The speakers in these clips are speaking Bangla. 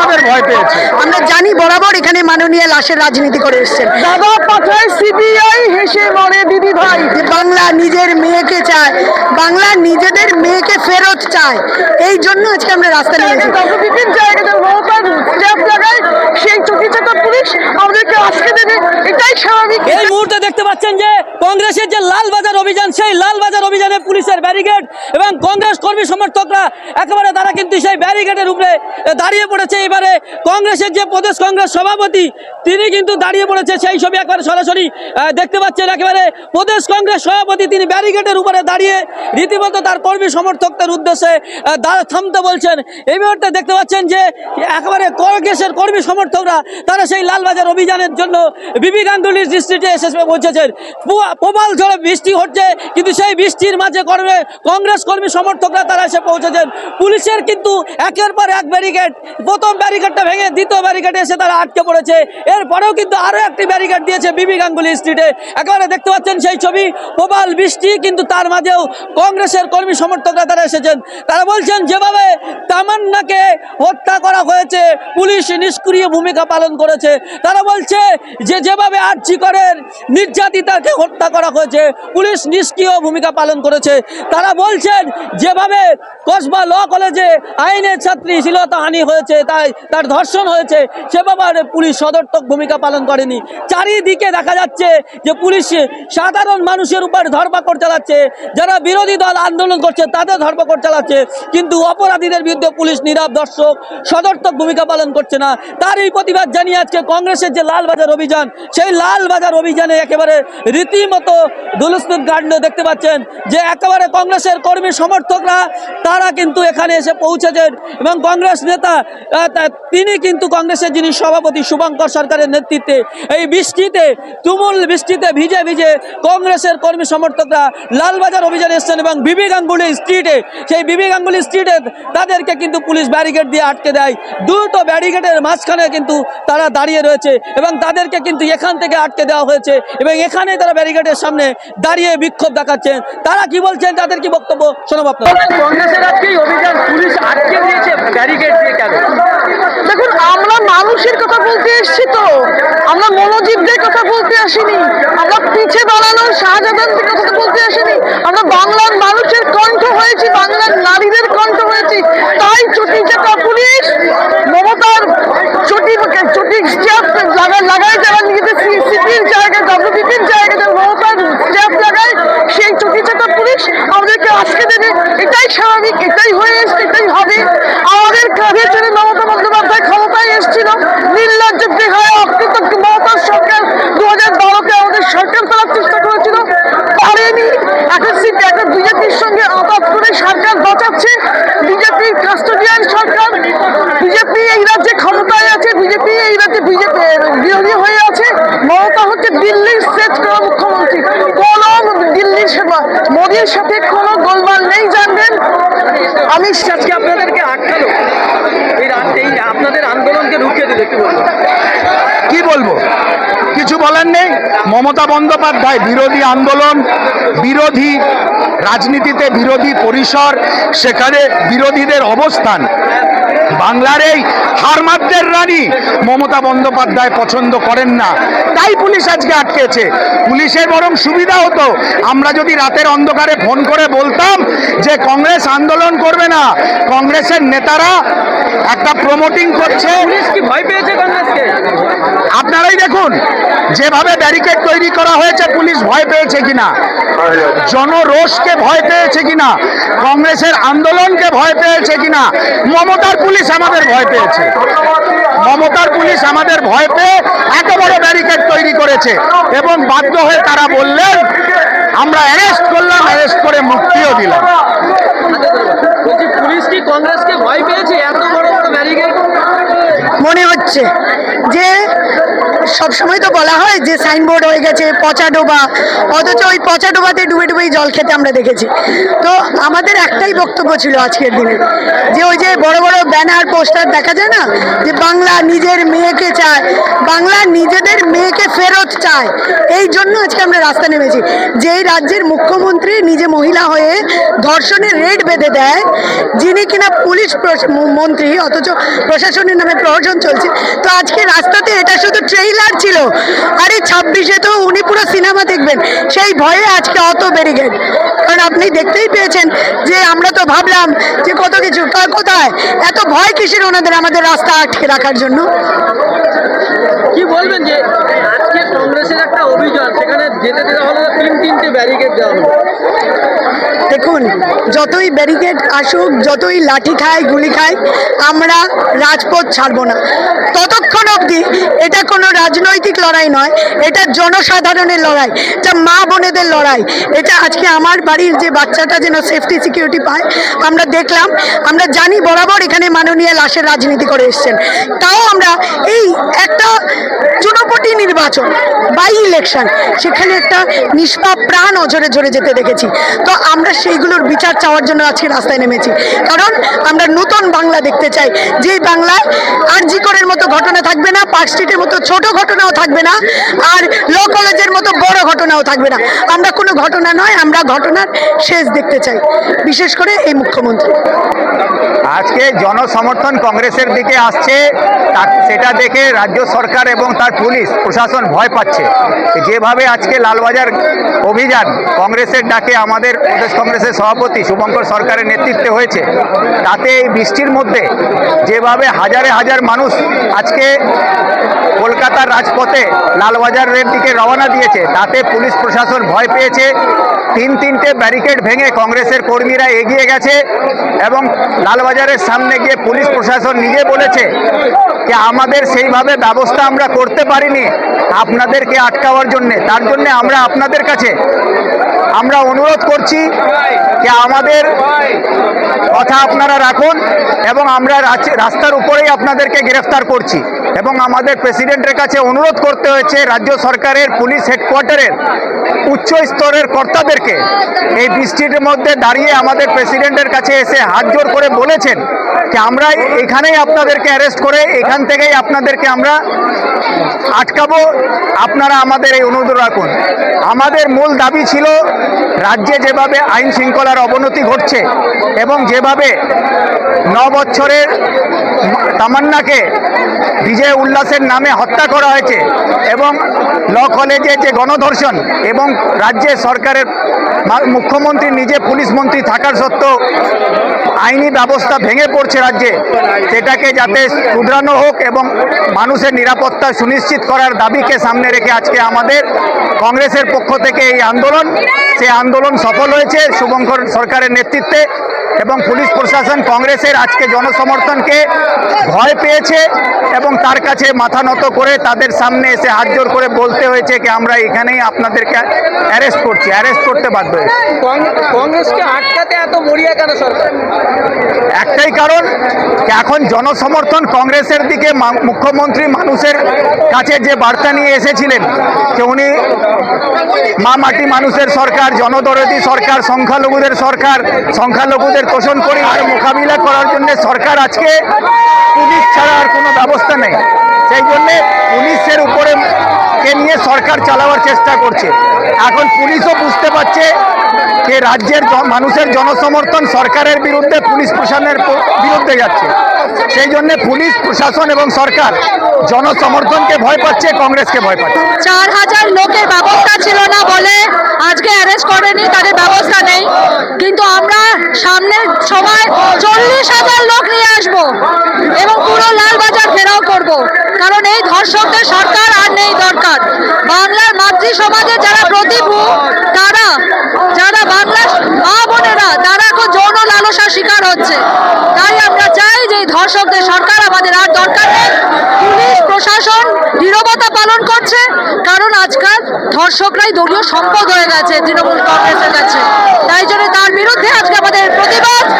আমাদের ভয় পেয়েছে। আমরা জানি বরাবর এখানে মাননীয় লাশের রাজনীতি করে এসছেন। দাদা পাঠায় সিবিআই হেসে মরে দিদি ভাই। যে বাংলা নিজের মেয়েকে চায় বাংলা নিজেদের মেয়েকে ফেরত চায় এই জন্য আজকে আমরা রাস্তা নিয়েছি রাজনীতির জায়গাটা মমতার স্ট্যাপ জায়গায় সেই চটি চাকা পুলিশ আমাদেরকে আজকে দেবে এটাই স্বাভাবিক। এই মুহূর্তে দেখতে পাচ্ছেন যে কংগ্রেসের যে লালবাজার অভিযান সেই লালবাজার অভিযানে পুলিশের ব্যারিকেড এবং কংগ্রেস কর্মী সমর্থকরা একেবারে তারা কিন্তু সেই ব্যারিকেডের উপরে দাঁড়িয়ে পড়েছে। এবারে কংগ্রেসের যে প্রদেশ কংগ্রেস সভাপতি, তিনি কিন্তু দাঁড়িয়ে পড়েছে। সেই ছবি একবারে সরাসরি দেখতে পাচ্ছেন একেবারে প্রদেশ কংগ্রেস সভাপতি, তিনি ব্যারিকেডের উপরে দাঁড়িয়ে রীতিমতো তার কর্মী সমর্থকদের উদ্দেশ্যে দাঁড়া থামতে বলছেন। এই মুহূর্তে দেখতে পাচ্ছেন যে একেবারে কংগ্রেসের কর্মী সমর্থকরা, তারা সেই লালবাজার অভিযানের জন্য বিবি গাঙ্গুলির দৃষ্টিতে এসে পৌঁছেছেন। প্রবল ঝড়ে বৃষ্টি হচ্ছে, কিন্তু সেই বৃষ্টির মাঝে কর্মে, কংগ্রেস কর্মী সমর্থকরা তারা এসে পৌঁছেছেন। পুলিশের কিন্তু একের পর এক ব্যারিকেড প্রথম ব্যারিকেডটা ভেঙে দ্বিতীয় ব্যারিকেডে এসে তারা আটকে পড়েছে। এরপরেও কিন্তু আরও একটি ব্যারিকেড দিয়েছে বিবি গাঙ্গুলি স্ট্রিটে একেবারে দেখতে পাচ্ছেন সেই ছবি, প্রবল বৃষ্টি কিন্তু তার মাঝেও কংগ্রেসের কর্মী সমর্থকরা তারা এসেছেন। তারা বলছেন, যেভাবে তামান্নাকে হত্যা করা হয়েছে, পুলিশ নিষ্ক্রিয় ভূমিকা পালন করেছে। তারা বলছে যে, যেভাবে আর্জি করেন নির্যাতিতাকে হত্যা করা হয়েছে, পুলিশ নিষ্ক্রিয় ভূমিকা পালন করেছে। তারা বলছেন যেভাবে কসবা ল কলেজে আইনের ছাত্রী শ্লীলতাহানি হয়েছে, তাই তার ধর্ষণ হয়েছে সে ব্যাপারে পুলিশ সদর্থক ভূমিকা পালন করেনি। চারিদিকে দেখা যাচ্ছে যে পুলিশ সাধারণ মানুষের উপর ধরপাকড় চালাচ্ছে, যারা বিরোধী দল আন্দোলন করছে তাদের ধরপাকড় চালাচ্ছে, কিন্তু অপরাধীদের বিরুদ্ধে পুলিশ নীরব দর্শক, সদর্থক ভূমিকা পালন করছে না। তারই প্রতিবাদ জানিয়ে আজকে কংগ্রেসের যে লালবাজার অভিযান, সেই লালবাজার অভিযানে একেবারে রীতিমতো দুলস্তুত কাণ্ড দেখতে পাচ্ছেন যে একেবারে কংগ্রেসের কর্মী সমর্থকরা, তারা কিন্তু এখানে এসে পৌঁছেছেন এবং কংগ্রেস নেতা তিনি কিন্তু কংগ্রেসের যিনি সভাপতি শুভঙ্কর সরকারের নেতৃত্বে এই বৃষ্টিতে, তুমুল বৃষ্টিতে ভিজে ভিজে কংগ্রেসের কর্মী সমর্থকরা লালবাজার অভিযানে এসছেন এবং বিবি গাঙ্গুলি স্ট্রিটে, সেই বিবি গাঙ্গুলি স্ট্রিটে তাদেরকে কিন্তু পুলিশ ব্যারিকেড দিয়ে আটকে দেয়। দুটো ব্যারিকেডের মাঝখানে কিন্তু তারা দাঁড়িয়ে রয়েছে এবং তাদেরকে কিন্তু এখান থেকে আটকে দেওয়া হয়েছে এবং এখানে তারা ব্যারিকেডের সামনে দাঁড়িয়ে বিক্ষোভ দেখাচ্ছেন। তারা কি বলছেন? তাদের কি বক্তব্য? শোনো আপনারা কংগ্রেসের আজকে অভিযান পুলিশ আটকে দিয়েছে ব্যারিকেড দিয়ে কেন দেখুন আমরা মানুষের কথা বলতে এসেছি তো আমরা মনোজীবদের কথা বলতে আসিনি আমরা পিছে দাঁড়ানো শাহজাহানদের কথা বলতে আসিনি আমরা বাংলার মানুষের কণ্ঠ হয়েছি বাংলার নারীদের কণ্ঠ হয়েছি তাই চটি চাকা পুলিশ মমতার চটি চটি লাগায় যারা নিজেদের সিপির জায়গায় ডব্লিউবিপির জায়গায় মমতার স্ট্যাপ লাগায় সেই চটি চাকা পুলিশ আমাদেরকে আজকে দেবে এটাই স্বাভাবিক এটাই হয়ে এসছে এটাই হবে আমাদের কাঁধে চড়ে মমতা বন্দ্যোপাধ্যায় ক্ষমতায় এসেছিল নির্লজ্জ বেহায় অকৃতজ্ঞ মমতার সরকার দু হাজার বারোতে আমাদের সরকার করার চেষ্টা করেছিল পারেনি এখন সিপি এখন বিজেপির সঙ্গে আপাত করে সরকার বাঁচাচ্ছে বিজেপির কাস্টোডিয়ান সরকার, বিজেপি এই রাজ্যে ক্ষমতায় আছে, বিজেপি এই রাজ্যে বিজেপি, বিরোধী হয়ে আছে। মমতা হচ্ছে দিল্লির সেট করা মুখ্যমন্ত্রী। কোন দিল্লির সেবা, মোদীর সাথে কোনো গোলমাল নেই, জানবেন? আমি আজকে আপনাদেরকে আটকালো। এই এই আপনাদের আন্দোলনকে রুখে দিল, কি বলব? কি বলব? কিছু বলার নেই। মমতা বন্দ্যোপাধ্যায় বিরোধী আন্দোলন, বিরোধী রাজনীতিতে বিরোধী পরিসর সেখানে বিরোধীদের অবস্থান। বাংলার এই হারমাদ্দের রানী মমতা বন্দ্যোপাধ্যায় পছন্দ করেন না। তাই পুলিশ আজকে আটকেছে। পুলিশের বরং সুবিধা হতো। আমরা যদি রাতের অন্ধকারে ফোন করে বলতাম যে কংগ্রেস আন্দোলন করবে না কংগ্রেসের নেতারা একটা প্রমোটিং করছে। ভয় পেয়েছে কংগ্রেসকে? আপনারাই দেখুন যেভাবে ব্যারিকেড তৈরি করা হয়েছে পুলিশ ভয় পেয়েছে কিনা? জনরোষকে ভয় পেয়েছে কিনা? কংগ্রেসের আন্দোলনকে ভয় পেয়েছে কিনা? মমতার পুলিশ আমাদের ভয় পেয়েছে। মমতার পুলিশ আমাদের ভয় পেয়ে এত বড় ব্যারিকেড তৈরি করেছে এবং বাধ্য হয়ে তারা বললেন আমরা অ্যারেস্ট করলাম অ্যারেস্ট করে মুক্তিও দিলাম। পুলিশ কি কংগ্রেসকে ভয় পেয়েছে? এত বড় বড় ব্যারিকেড মনে হচ্ছে। সবসময় তো বলা হয় যে সাইনবোর্ড হয়ে গেছে, পচা ডোবা। অথচ ওই পচা ডোবাতে ডুবে ডুবেই জল খেতে আমরা দেখেছি। তো আমাদের একটাই বক্তব্য ছিল আজকের দিনে, যে ওই যে বড় বড় ব্যানার, পোস্টার দেখা যায় না? যে বাংলা নিজের মেয়েকে চায়, বাংলা নিজেদের মেয়েকে ফেরত চায়। এই জন্য আজকে আমরা রাস্তা নেমেছি। যেই রাজ্যের মুখ্যমন্ত্রী নিজে মহিলা হয়ে ধর্ষণের রেড বেঁধে দেয়, যিনি কিনা পুলিশ মন্ত্রী, অথচ প্রশাসনের নামে প্রহসন চলছে, তো আজকে রাস্তাতে এটা শুধু ট্রেইলার ছিল। আরে ছাব্বিশে তো উনি পুরো সিনেমা দেখবেন। সেই ভয়ে আজকে অত ব্যারিকেড কারণ আপনি দেখতেই পেয়েছেন যে আমরা তো ভাবলাম যে কত কিছু কোথায়? এত ভয় কিসের ওনাদের আমাদের রাস্তা আটকে রাখার জন্য? কি বলবেন যে আজকে কংগ্রেসের একটা অভিযান, সেখানে যেতে দেওয়া হলো তিন তিনটে ব্যারিকেড দেওয়া হলো। দেখুন, যতই ব্যারিকেড আসুক, যতই লাঠি খায়, গুলি খায়, আমরা রাজপথ ছাড়বো না। ততক্ষণ অবধি এটা কোনো রাজনৈতিক লড়াই নয়, এটা জনসাধারণের লড়াই, এটা মা বোনেদের লড়াই। এটা আজকে আমার বাড়ির যে বাচ্চাটা যেন সেফটি সিকিউরিটি পায়, আমরা দেখলাম, আমরা জানি বরাবর এখানে মাননীয় লাশের রাজনীতি করে এসছেন। তাও আমরা এই একটা চুনোপটি নির্বাচন বাই ইলেকশন সেখানে একটা নিষ্পাপ প্রাণ অঝরে ঝরে যেতে দেখেছি। তো আমরা সেইগুলোর বিচার চাওয়ার জন্য আজকে রাস্তায় নেমেছি। কারণ আমরা নতুন বাংলা দেখতে চাই। যেই বাংলায় আরজি করের মতো ঘটনা থাকবে না, পার্ক স্ট্রিটের মতো ছোট ঘটনাও থাকবে না, আর ল কলেজের মতো বড় ঘটনাও থাকবে না। আমরা কোনো ঘটনা নয়, আমরা ঘটনার শেষ দেখতে চাই। বিশেষ করে এই মুখ্যমন্ত্রী। আজকে জনসমর্থন কংগ্রেসের দিকে আসছে সেটা দেখে রাজ্য সরকার এবং তার পুলিশ, প্রশাসন ভয় পাচ্ছে। যেভাবে আজকে লালবাজার অভিযান কংগ্রেসের ডাকে আমাদের প্রদেশ কংগ্রেসের সভাপতি শুভঙ্কর সরকারের নেতৃত্বে হয়েছে। তাতে এই বৃষ্টির মধ্যে যেভাবে হাজারে হাজার মানুষ আজকে কলকাতার রাজপথে লালবাজারের দিকে রওনা দিয়েছে, তাতে পুলিশ প্রশাসন ভয় পেয়েছে। তিন তিনটে ব্যারিকেড ভেঙে কংগ্রেসের কর্মীরা এগিয়ে গেছে এবং লালবাজারের সামনে গিয়ে পুলিশ প্রশাসন নিজে বলেছে যে আমাদের সেইভাবে ব্যবস্থা আমরা করতে পারিনি আপনাদেরকে আটকাওয়ার জন্যে, তার জন্য আমরা আপনাদের কাছে আমরা অনুরোধ করছি যে আমাদের কথা আপনারা রাখুন এবং আমরা রাস্তার উপরেই আপনাদেরকে গ্রেফতার করছি এবং আমাদের প্রেসিডেন্টের কাছে অনুরোধ করতে হয়েছে রাজ্য সরকারের পুলিশ হেডকোয়ার্টারের উচ্চ স্তরের কর্তাদেরকে এই বৃষ্টির মধ্যে দাঁড়িয়ে আমাদের প্রেসিডেন্টের কাছে এসে হাত জোর করে বলেছেন যে আমরা এখানেই আপনাদেরকে অ্যারেস্ট করে এখান থেকেই আপনাদেরকে আমরা আটকাবো। আপনারা আমাদের এই অনুরোধ রাখুন। আমাদের মূল দাবি ছিল রাজ্যে যেভাবে আইন শৃঙ্খলার অবনতি ঘটছে এবং যেভাবে ন বছরের তামান্নাকে বিজয় উল্লাসের নামে হত্যা করা হয়েছে এবং ল কলেজে যে গণধর্ষণ এবং রাজ্যে সরকারের মুখ্যমন্ত্রী, নিজে পুলিশ মন্ত্রী থাকার সত্ত্বেও আইনি ব্যবস্থা ভেঙে পড়ছে রাজ্যে। সেটাকে যাতে শুধরানো হোক এবং মানুষের নিরাপত্তা সুনিশ্চিত করার দাবিকে সামনে রেখে আজকে আমাদের কংগ্রেসের পক্ষ থেকে এই আন্দোলন সেই আন্দোলন সফল হয়েছে। শুভঙ্কর সরকারের নেতৃত্বে এবং পুলিশ প্রশাসন কংগ্রেসের আজকে জনসমর্থনকে ভয় পেয়েছে এবং তার কাছে মাথা নত করে তাদের সামনে এসে হাত জোর করে বলতে হয়েছে কি আমরা এখানেই আপনাদেরকে অ্যারেস্ট করছি অ্যারেস্ট করতে বাধ্য হয়েছে। কংগ্রেসকে আটকাতে এত মরিয়া কেন সরকার? একটাই কারণ এখন জনসমর্থন কংগ্রেসের দিকে মুখ্যমন্ত্রী মানুষের কাছে যে বার্তা নিয়ে এসেছিলেন যে উনি মা মাটি মানুষের সরকার জনদরদি সরকার সংখ্যালঘুদের সরকার সংখ্যালঘুদের তোষণ করি আর মোকাবিলা করার জন্য সরকার আজকে পুলিশ ছাড়া আর কোনো ব্যবস্থা নেই। সেই জন্যে পুলিশের উপরে কে নিয়ে সরকার চালাবার চেষ্টা করছে। এখন পুলিশও বুঝতে পারছে যে রাজ্যের মানুষের জনসমর্থন সরকারের বিরুদ্ধে পুলিশ প্রশাসনের বিরুদ্ধে যাচ্ছে। সেই জন্য পুলিশ, প্রশাসন এবং সরকার জনসমর্থনকে ভয় পাচ্ছে, কংগ্রেসকে ভয় পাচ্ছে। চার হাজার লোকের ব্যবস্থা ছিল না বলে আজকে অ্যারেস্ট করেনি, তাদের ব্যবস্থা নেই। কিন্তু সামনের সময় চল্লিশ হাজার লোক নিয়ে আসব এবং পুরো লালবাজার ঘেরাও করব। কারণ এই ধর্ষকদের সরকার আর নেই দরকার। বাংলার মাতৃ সমাজে যারা প্রতিভু তারা, যারা বাংলার মা বোনেরা, তারা এখন যৌন লালসার শিকার হচ্ছে। তাই আমরা চাই যে ধর্ষকদের সরকার আমাদের আর দরকার নেই। পুলিশ, প্রশাসন নীরবতা পালন করছে। কারণ আজকাল ধর্ষকরাই দলীয় সম্পদ হয়ে গেছে, তৃণমূল কংগ্রেসের কাছে। তাই জন্য তার বিরুদ্ধে আজকে আমাদের প্রতিবাদ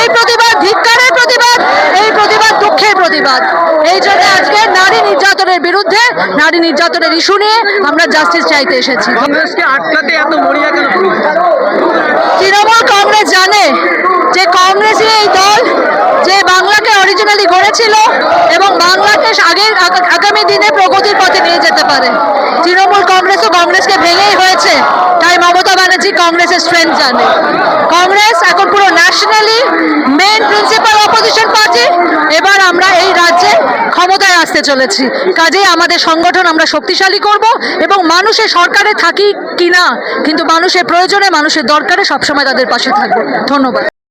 এই প্রতিবাদ ধিক্কারের প্রতিবাদ এই প্রতিবাদ দুঃখের প্রতিবাদ। এই জন্য আজকে নারী নির্যাতনের বিরুদ্ধে নারী নির্যাতনের ইস্যু নিয়ে আমরা জাস্টিস চাইতে এসেছি। তৃণমূল কংগ্রেস জানে যে কংগ্রেসই এই দল যে বাংলাকে অরিজিনালি গড়েছিল এবং বাংলাকে আগে আগা- আগামী দিনে প্রগতির পথে নিয়ে যেতে পারে। তৃণমূল কংগ্রেসও কংগ্রেসকে ভেঙেই হয়েছে। তাই মমতা ব্যানার্জি কংগ্রেসের স্ট্রেংথ জানে। Congress nationally main principal opposition party এবার আমরা এই রাজ্যে ক্ষমতায় আসতে চলেছি। কাজেই আমাদের সংগঠন আমরা শক্তিশালী করব এবং মানুষের সরকারে থাকি কি না কিন্তু মানুষের প্রয়োজনে মানুষের দরকারে সবসময় তাদের পাশে থাকব। ধন্যবাদ।